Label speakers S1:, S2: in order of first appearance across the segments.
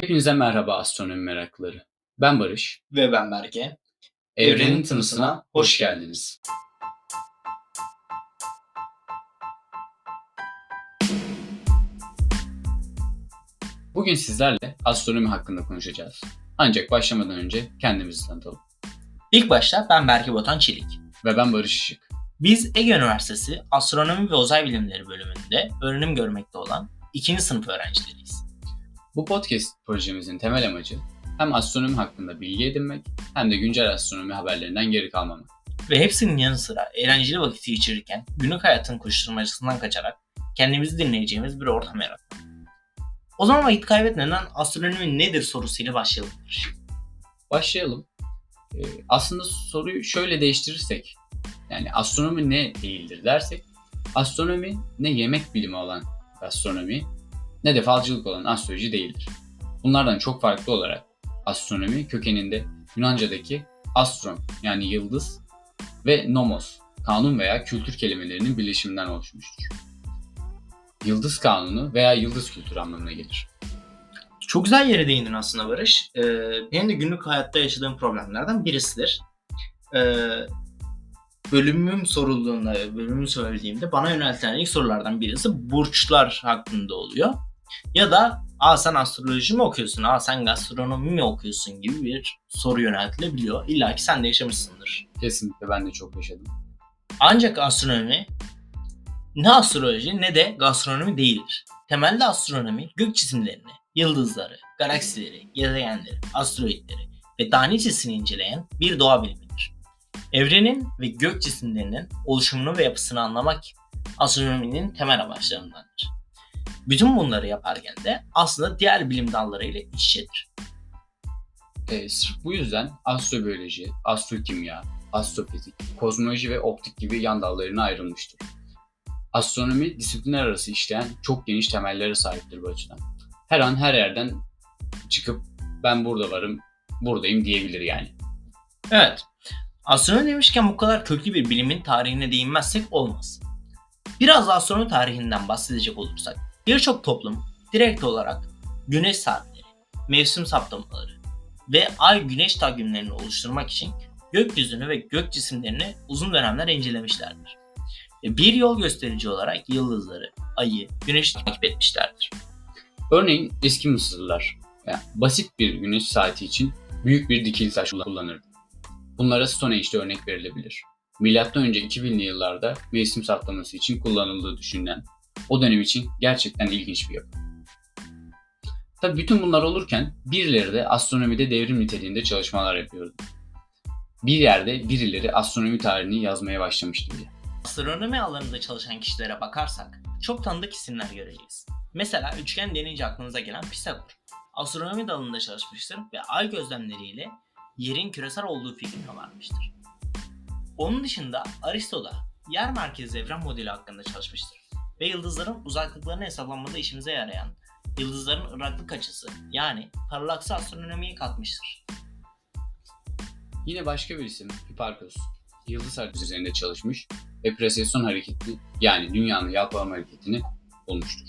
S1: Hepinize merhaba astronomi meraklıları. Ben Barış.
S2: Ve ben Berke.
S1: Evrenin Tınısı'na hoş geldiniz. Bugün sizlerle astronomi hakkında konuşacağız. Ancak başlamadan önce kendimizi tanıtalım.
S2: İlk başta ben Berke Botan Çelik.
S1: Ve ben Barış Işık.
S2: Biz Ege Üniversitesi Astronomi ve Uzay Bilimleri bölümünde öğrenim görmekte olan ikinci sınıf öğrencileriyiz.
S1: Bu podcast projemizin temel amacı hem astronomi hakkında bilgi edinmek hem de güncel astronomi haberlerinden geri kalmamak.
S2: Ve hepsinin yanı sıra eğlenceli vakit geçirirken günlük hayatın koşturmacasından kaçarak kendimizi dinleyeceğimiz bir ortam yaratmak. O zaman vakit kaybetmeden astronomi nedir sorusuyla başlayalım.
S1: Başlayalım. Ee, aslında soruyu şöyle değiştirirsek, yani astronomi ne değildir dersek, astronomi ne yemek bilimi olan astronomi ne de falcılık olan astroloji değildir. Bunlardan çok farklı olarak astronomi kökeninde Yunanca'daki astron yani yıldız ve nomos kanun veya kültür kelimelerinin birleşiminden oluşmuştur. Yıldız kanunu veya yıldız kültürü anlamına gelir.
S2: Çok güzel yere değindin aslında Barış. Ee, benim de günlük hayatta yaşadığım problemlerden birisidir. Ee, bölümüm sorulduğunda, bölümümü söylediğimde bana yöneltilen ilk sorulardan birisi burçlar hakkında oluyor. Ya da aa sen astroloji mi okuyorsun, aa sen gastronomi mi okuyorsun gibi bir soru yöneltilebiliyor. İlla ki sen de yaşamışsındır.
S1: Kesinlikle ben de çok yaşadım.
S2: Ancak astronomi ne astroloji ne de gastronomi değildir. Temelde astronomi gök cisimlerini, yıldızları, galaksileri, gezegenleri, asteroidleri ve daha nicesini inceleyen bir doğa bilimidir. Evrenin ve gök cisimlerinin oluşumunu ve yapısını anlamak astronominin temel amaçlarındandır. Bütün bunları yaparken de aslında diğer bilim dallarıyla iç içedir.
S1: E, sırf bu yüzden astrobiyoloji, astrokimya, astrofizik, kozmoloji ve optik gibi yan dallarına ayrılmıştır. Astronomi disiplinler arası işleyen çok geniş temellere sahiptir bu açıdan. Her an her yerden çıkıp ben burada varım, buradayım diyebilir yani.
S2: Evet, astronomi demişken bu kadar köklü bir bilimin tarihine değinmezsek olmaz. Biraz da astronomi tarihinden bahsedecek olursak, birçok toplum direkt olarak güneş saatleri, mevsim saptamaları ve ay-güneş takvimlerini oluşturmak için gökyüzünü ve gök cisimlerini uzun dönemler incelemişlerdir. Bir yol gösterici olarak yıldızları, ayı, güneşi takip etmişlerdir.
S1: Örneğin eski Mısırlılar yani basit bir güneş saati için büyük bir dikili taş kullanırdı. Bunlara Stonehenge'de örnek verilebilir. Önce 2000'li yıllarda mevsim saptaması için kullanıldığı düşünülen o dönem için gerçekten ilginç bir yapı. Tabi bütün bunlar olurken birileri de astronomide devrim niteliğinde çalışmalar yapıyordu. Bir yerde birileri astronomi tarihini yazmaya başlamıştı bile.
S2: Astronomi alanında çalışan kişilere bakarsak çok tanıdık isimler göreceğiz. Mesela üçgen denince aklınıza gelen Pisagor. Astronomi dalında çalışmıştır ve ay gözlemleriyle yerin küresel olduğu fikrine varmıştır. Onun dışında Aristo da yer merkezli evren modeli hakkında çalışmıştır ve yıldızların uzaklıklarını hesaplamada işimize yarayan yıldızların ıraklık açısı yani paralaksı astronomiye katmıştır.
S1: Yine başka bir isim Hipparchus, yıldız haritası üzerinde çalışmış ve presesyon hareketi yani dünyanın yalpalama hareketini bulmuştur.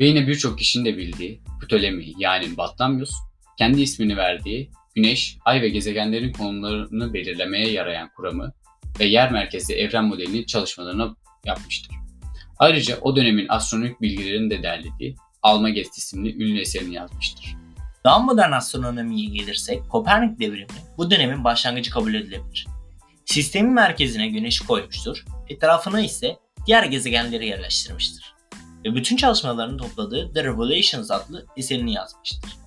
S1: Ve yine birçok kişinin de bildiği Ptolemy yani Batlamyus kendi ismini verdiği Güneş, Ay ve gezegenlerin konumlarını belirlemeye yarayan kuramı ve yer merkezli evren modelini çalışmalarına yapmıştır. Ayrıca o dönemin astronomik bilgilerini de derlediği Almagest isimli ünlü eserini yazmıştır.
S2: Daha modern astronomiye gelirsek Kopernik devrimi bu dönemin başlangıcı kabul edilebilir. Sistemin merkezine güneşi koymuştur, etrafına ise diğer gezegenleri yerleştirmiştir. Ve bütün çalışmalarını topladığı The Revelations adlı eserini yazmıştır.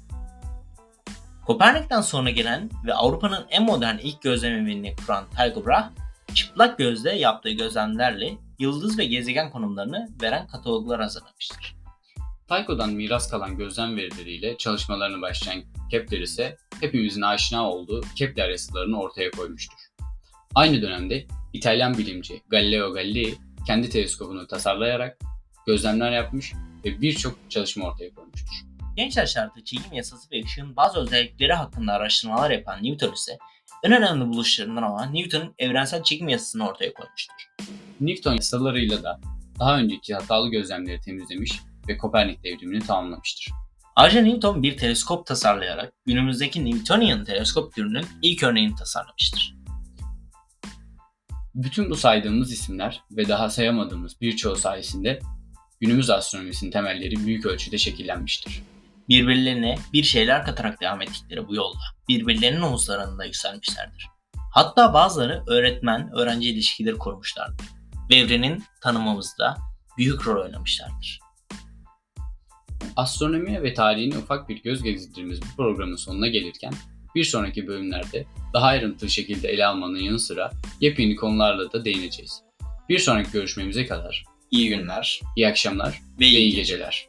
S2: Kopernik'ten sonra gelen ve Avrupa'nın en modern ilk gözlem evini kuran Tycho Brahe, çıplak gözle yaptığı gözlemlerle yıldız ve gezegen konumlarını veren kataloglar hazırlamıştır.
S1: Tycho'dan miras kalan gözlem verileriyle çalışmalarını başlayan Kepler ise hepimizin aşina olduğu Kepler yasalarını ortaya koymuştur. Aynı dönemde İtalyan bilimci Galileo Galilei kendi teleskopunu tasarlayarak gözlemler yapmış ve birçok çalışma ortaya koymuştur.
S2: Genç yaşlarda çekim yasası ve ışığın bazı özellikleri hakkında araştırmalar yapan Newton ise en önemli buluşlarından olan Newton'un evrensel çekim yasasını ortaya koymuştur.
S1: Newton yasalarıyla da daha önceki hatalı gözlemleri temizlemiş ve Kopernik devrimini tamamlamıştır.
S2: Ayrıca Newton bir teleskop tasarlayarak günümüzdeki Newtonian teleskop türünün ilk örneğini tasarlamıştır.
S1: Bütün bu saydığımız isimler ve daha sayamadığımız birçoğu sayesinde günümüz astronomisinin temelleri büyük ölçüde şekillenmiştir.
S2: Birbirlerine bir şeyler katarak devam ettikleri bu yolda birbirlerinin omuzlarında yükselmişlerdir. Hatta bazıları öğretmen-öğrenci ilişkileri kurmuşlardır evrenin tanımımızda büyük rol oynamışlardır.
S1: Astronomiye ve tarihine ufak bir göz gezdirdiğimiz bu programın sonuna gelirken bir sonraki bölümlerde daha ayrıntılı şekilde ele almanın yanı sıra yepyeni konularla da değineceğiz. Bir sonraki görüşmemize kadar
S2: İyi günler
S1: iyi akşamlar
S2: ve
S1: ve
S2: iyi
S1: iyi
S2: geceler.
S1: geceler.